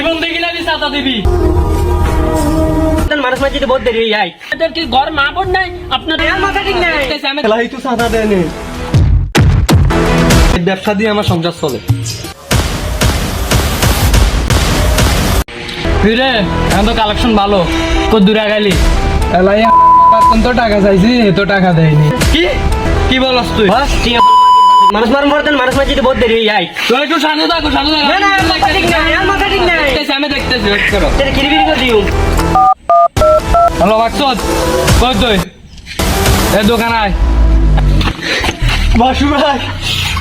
জীবন দিবি। মানুষ মাঝে বহুত দেরি হয়ে যায় এদের কি ঘর মা বোন নাই? আপনার মাথা ঠিক নাই। খেলাই তো দেয়নি ব্যবসা দিয়ে আমার সংসার চলে। ফিরে এখন তো কালেকশন ভালো। কত দূরে গেলি এলাই কত টাকা চাইছি এত টাকা দেয়নি। কি? কি বলস তুই? বস ঠিক আছে। মানুষ মারুন পড়তেন মানুষ মাঝে বহুত দেরি হয়ে যায় তুই একটু শান্ত থাকো শান্ত থাকো। না, না, মাথা ঠিক নাই, আমার মাথা ঠিক নাই। দেখতেছি, আমি দেখতেছি wait করো। তেরে কিরিবিরি করে দিও। হ্যালো বাক্সত কই তুই? এ দোকান আয়। বাসু ভাই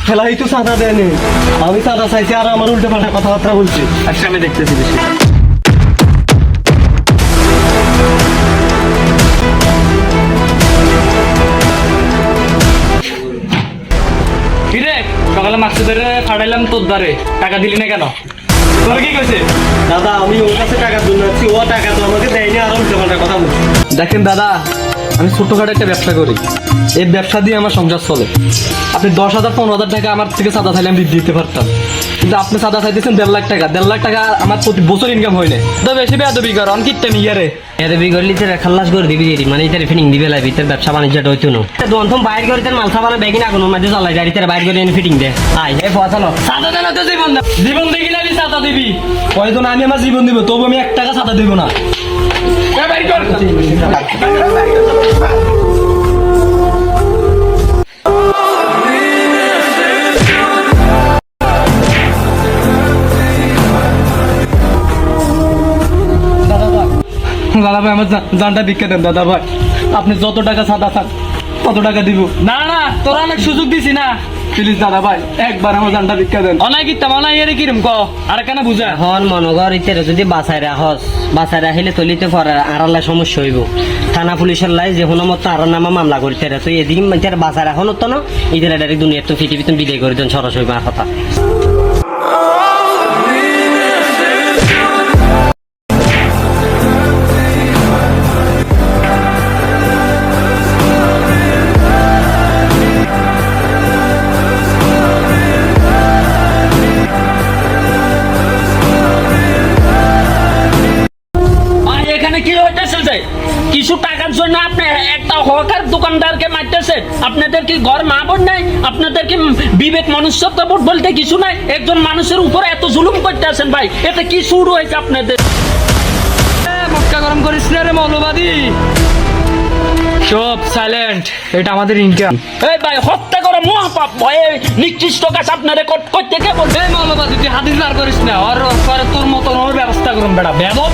খেলাই তো সাদা দেয়নি। আমি সাদা চাইছি আর আমার উল্টো পাল্টা কথাবার্তা বলছি। আচ্ছা আমি দেখতেছি বেশি। সকালে মাছ ধরে ফাটাইলাম তোর দ্বারে। টাকা দিলি না কেন? তোর কি কইছে? দাদা আমি ওর কাছে টাকার জন্য আছি ও টাকা তো আমাকে দেয়নি আর উল্টো পাল্টা কথা বলছি। দেখেন দাদা আমি ছোটখাটো একটা ব্যবসা করি। এই ব্যবসা দিয়ে আমার সংসার চলে। আপনি দশ হাজার পনেরো হাজার টাকা আমার থেকে সাদা থাকলে আমি দিতে পারতাম। কিন্তু আপনি চাঁদা চাইতেছেন দেড় লাখ টাকা। দেড় লাখ টাকা আমার প্রতি বছর ইনকাম হয় না তো বেশি বেয়াদবি কর অন কিটটা নিয়ে রে। এতে বিগড়লি তেরে খাল্লাস করে দিবি দিদি মানে তেরে ফিটিং দিবে লাগবি তের ব্যবসা বাণিজ্যটা হইতো না। দন্তম বাইর করে তের মালসা বানা বেগিন আগুন মাঝে চালাই গাড়ি তেরে বাইর করে এনে ফিটিং দে। আই হে পছালো সাদা দেনা তো জীবন না জীবন দেখিলে আমি সাদা দিবি। কয়জন আমি আমার জীবন দিব তবু আমি এক টাকা চাঁদা দিব না। বাইর কর। দাদা ভাই আমার জানটা ভিক্ষা দেন দাদা ভাই। আপনি যত টাকা চাঁদা চান তত টাকা দিব। না না তোরা অনেক সুযোগ দিছি না। প্লিজ দাদা ভাই একবার আমার জানটা ভিক্ষা দেন। অনাই কিতাম অনাই এর কিরম ক? আর কেন বুঝা? এখন মনগর ইতেরে যদি বাঁচাই রাখস বাঁচাই রাখিলে তলিতে পরে আড়ালে সমস্যা হইব। থানা পুলিশের লাই যে কোনো মতো আর নামা মামলা করতে রে। তো এদিন ইতার বাঁচাই রাখন তো না ইদের ডাইরেক্ট দুনিয়ার তো পৃথিবীতে বিদায় করে দেন সরাসরি মার কথা। কিছু টাকার জন্য আপনি একটা হকার দোকানদারকে মারতেছে আপনাদের কি ঘর মা বোন নাই? আপনাদের কি বিবেক মনুষ্যত্ব বোধ বলতে কিছু নাই? একজন মানুষের উপরে এত জুলুম করতে আছেন ভাই এতে কি শুরু হয়েছে আপনাদের? মক্কা গরম করিস না রে মৌলবাদী। সব সাইলেন্ট এটা আমাদের ইনকাম। এই ভাই হত্যা করে মহাপাপ ভয়ে নিকৃষ্ট কাজ আপনারা করতে কে বলবে মৌলবাদী তুই হাদিস বার করিস না। আর তোর মতন ওর ব্যবস্থা করুন বেটা বেদব